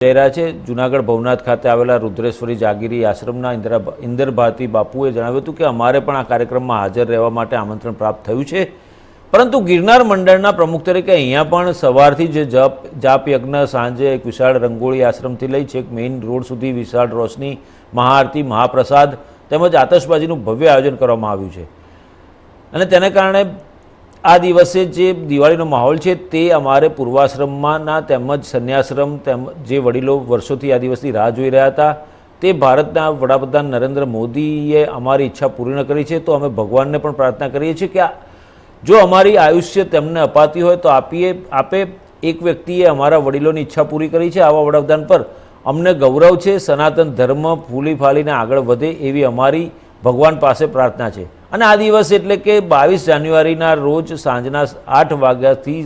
જઈ રહ્યા છે. જુનાગઢ ભવનાથ ખાતે આવેલા રુદ્રેશ્વરી જાગીરી આશ્રમના ઇન્દિરા ઇન્દર ભારતી બાપુએ જણાવ્યું હતું કે અમારે પણ આ કાર્યક્રમમાં હાજર રહેવા માટે આમંત્રણ પ્રાપ્ત થયું છે. પરંતુ ગિરનાર મંડળના પ્રમુખ તરીકે અહીંયા પણ સવારથી જે જપ, જાપ યજ્ઞ સાંજે એક વિશાળ રંગોળી આશ્રમથી લઈ છેક મેઇન રોડ સુધી વિશાળ રોશની, મહાઆરતી, મહાપ્રસાદ તેમજ આતશબાજીનું ભવ્ય આયોજન કરવામાં આવ્યું છે. અને તેને કારણે આ દિવસે જે દિવાળીનો માહોલ છે તે અમારે પૂર્વાશ્રમમાંના તેમજ સંન્યાશ્રમ તેમ જે વડીલો વર્ષોથી આ દિવસની રાહ જોઈ રહ્યા હતા, તે ભારતના વડાપ્રધાન નરેન્દ્ર મોદીએ અમારી ઈચ્છા પૂર્ણ કરી છે, તો અમે ભગવાનને પણ પ્રાર્થના કરીએ છીએ કે જો અમારી આયુષ્ય તેમને અપાતી હોય તો આપીએ, આપે એક વ્યક્તિએ અમારા વડીલોની ઈચ્છા પૂરી કરી છે, આવા વડાપ્રધાન પર અમને ગૌરવ છે, સનાતન ધર્મ ફૂલી ફાલીને આગળ વધે એવી અમારી ભગવાન પાસે પ્રાર્થના છે. અને આ દિવસ એટલે કે બાવીસ જાન્યુઆરીના રોજ સાંજના આઠ વાગ્યાથી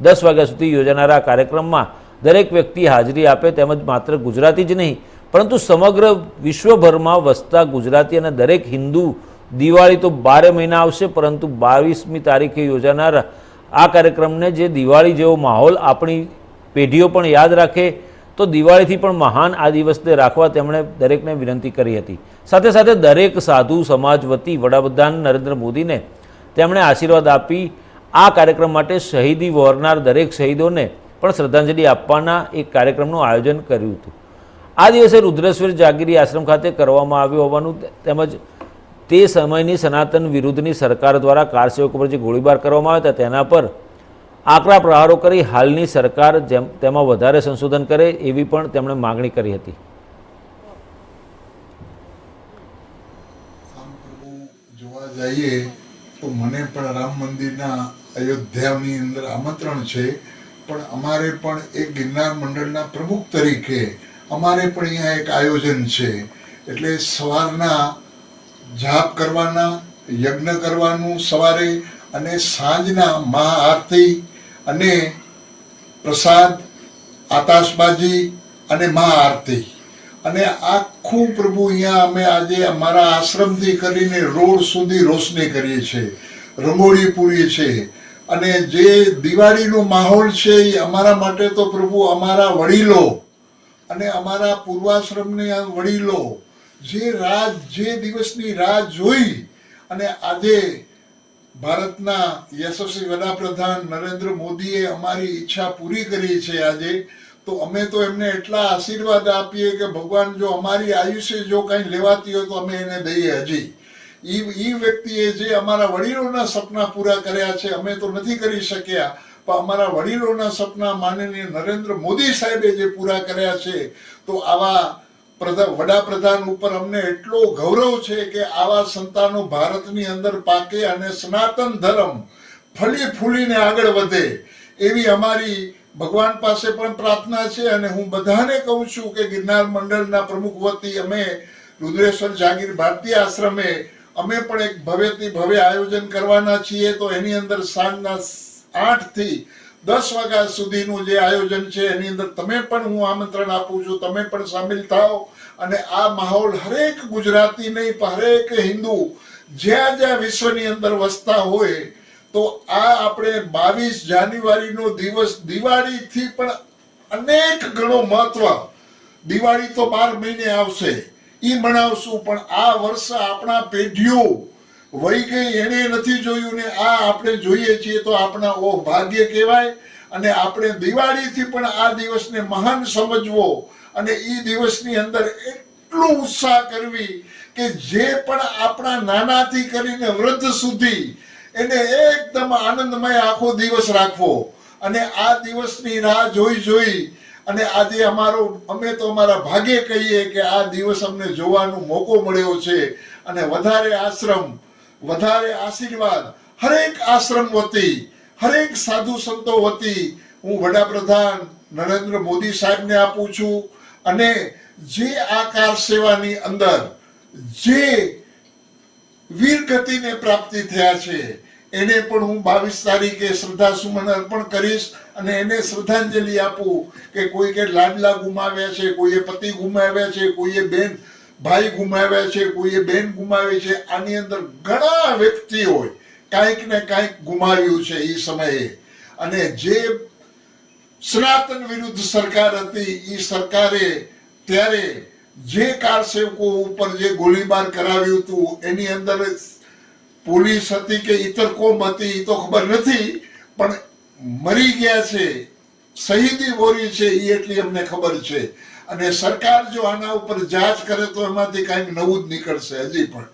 દસ વાગ્યા સુધી યોજાનારા કાર્યક્રમમાં દરેક વ્યક્તિ હાજરી આપે તેમજ માત્ર ગુજરાતી જ નહીં, પરંતુ સમગ્ર વિશ્વભરમાં વસતા ગુજરાતી અને દરેક હિન્દુ દિવાળી તો બારે મહિના આવશે, પરંતુ બાવીસમી તારીખે યોજાનાર આ કાર્યક્રમને જે દિવાળી જેવો માહોલ આપણી પેઢીઓ પણ યાદ રાખે તો દિવાળીથી પણ મહાન આ દિવસને રાખવા તેમણે દરેકને વિનંતી કરી હતી. સાથે સાથે દરેક સાધુ સમાજ વતી વડાપ્રધાન નરેન્દ્ર મોદીને તેમણે આશીર્વાદ આપી આ કાર્યક્રમ માટે શહીદી વહોરનાર દરેક શહીદોને પણ શ્રદ્ધાંજલિ આપવાના એક કાર્યક્રમનું આયોજન કર્યું હતું. આ દિવસે રુદ્રેશ્વર જાગીરી આશ્રમ ખાતે કરવામાં આવ્યું હોવાનું તેમજ તે સમયની સનાતન વિરુદ્ધની સરકાર દ્વારા કારસેવકો પર જે ગોળીબાર કરવામાં આવ્યા હતા તેના પર આકરા પ્રહારો કરી હાલની સરકાર જેમ તેમાં વધારે સંશોધન કરે એવી પણ તેમણે માગણી કરી હતી. જોવા જઈએ તો મને પણ રામ મંદિરના અયોધ્યાની અંદર આમંત્રણ છે. પણ અમારે પણ એક ગિરનાર મંડળના પ્રમુખ તરીકે અમારે પણ અહીંયા એક આયોજન છે. એટલે સવારના જાપ કરવાના, યજ્ઞ કરવાનું સવારે અને સાંજના મહાઆરતી અને પ્રસાદ આતાશબાજી અને મહાઆરતી અને આખું પ્રભુ, અહીંયા અમે આજે અમારા આશ્રમથી કરીને રોડ સુધી રોશની કરીએ છીએ. રંગોળી પૂરીએ છીએ. અને જે દિવાળીનો માહોલ છે એ અમારા માટે તો પ્રભુ અમારા વડીલો અને અમારા પૂર્વાશ્રમને વડીલો જે રાહ જે દિવસની રાહ જોઈ અને આજે ભારતના યશસ્વી વડાપ્રધાન નરેન્દ્ર મોદીએ અમારી ઈચ્છા પૂરી કરી છે આજે, તો અમે તો એમને એટલા આશીર્વાદ આપીએ કે ભગવાન જો અમારી આયુષ્ય જો કંઈ લેવાતી હોય તો અમે એને દઈએ હજી. ઈ એ વ્યક્તિએ જે અમારા વડીલોના સપના પૂરા કર્યા છે, અમે તો નથી કરી શક્યા, પણ અમારા વડીલોના સપના માનનીય નરેન્દ્ર મોદી સાહેબે જે પૂરા કર્યા છે, તો આવા વડાપ્રધાન ઉપર અમને એટલો ગૌરવ છે કે આવા સંતાનો ભારતની અંદર પાકે અને સનાતન ધર્મ ફલી ફૂલીને આગળ વધે એવી અમારી ભગવાન પાસે પણ પ્રાર્થના છે અને હું બધાને કહું છું કે ગિરનાર મંડળના પ્રમુખ વતી અમે રુદ્રેશ્વર જાગીર ભારતીય આશ્રમે અમે પણ એક ભવ્યથી ભવ્ય આયોજન કરવાના છીએ. તો એની અંદર સાંજના આઠથી દસ વાગ્યા સુધીનું જે આયોજન છે, એની અંદર તમે પણ હું આમંત્રણ આપું છું. તમે પણ સામેલ થાઓ. અને આ માહોલ હરેક ગુજરાતી નહીં, પણ હરેક હિન્દુ જ્યાં જ્યાં વિશ્વની અંદર વસતા હોય, તો આ આપણે બાવીસ જાન્યુઆરીનો દિવસ, દિવાળીથી પણ અનેક ગણો મહત્વ. દિવાળી તો બાર મહિને આવશે. એ મનાવશું, પણ આ વર્ષ આપણા પેઢીઓ વહી ગઈ એને નથી જોયું ને આ આપણે જોઈએ છીએ તો આપણા ઓ ભાગ્ય કહેવાય અને આપણે દિવાળીથી પણ આ દિવસને મહાન સમજવો અને એ દિવસની અંદર એટલું ઉત્સાહ કરવી કે જે પણ આપણા નાનાથી કરીને વૃદ્ધ સુધી એને એકદમ આનંદમય આખો દિવસ રાખવો. અને આ દિવસની રાહ જોઈ જોઈ અને આજે અમારો, અમે તો અમારા ભાગ્ય કહીએ કે આ દિવસ અમને જોવાનો મોકો મળ્યો છે અને વધારે આશ્રમ વધારે આશીર્વાદ, હરેક આશ્રમ વતી, હરેક સાધુ સંતો વતી હું વડાપ્રધાન નરેન્દ્ર મોદી સાહેબને આપું છું અને જે આ કાર સેવાની અંદર જે વીર ગતિને પ્રાપ્તિ થયા છે, એને પણ હું બાવીસ તારીખે શ્રદ્ધા સુમન અર્પણ કરીશ અને એને શ્રદ્ધાંજલિ આપું કે કોઈ કે લાડલા ગુમાવ્યા છે, કોઈએ પતિ ગુમાવ્યા છે, કોઈએ બેન ભાઈ ગુમાવ્યા છે, કોઈએ બેન ગુમાવી છે, આની અંદર ઘણા વ્યક્તિઓએ કાંઈક ને કાંઈક ગુમાવ્યું છે એ સમયે. અને જે સનાતન વિરુદ્ધ સરકાર હતી એ સરકારે ત્યારે જે કાર સેવકો ઉપર જે ગોળીબાર કરાવ્યું હતું, એની અંદર પોલીસ હતી કે ઇતર કોમ હતી એ તો ખબર નથી, પણ મરી ગયા છે. શહીદી બોરી છે એ એટલી અમને ખબર છે. અને સરકાર જો આના ઉપર જાંચ કરે તો એમાંથી કાંઈક નવું જ નીકળશે હજી પણ.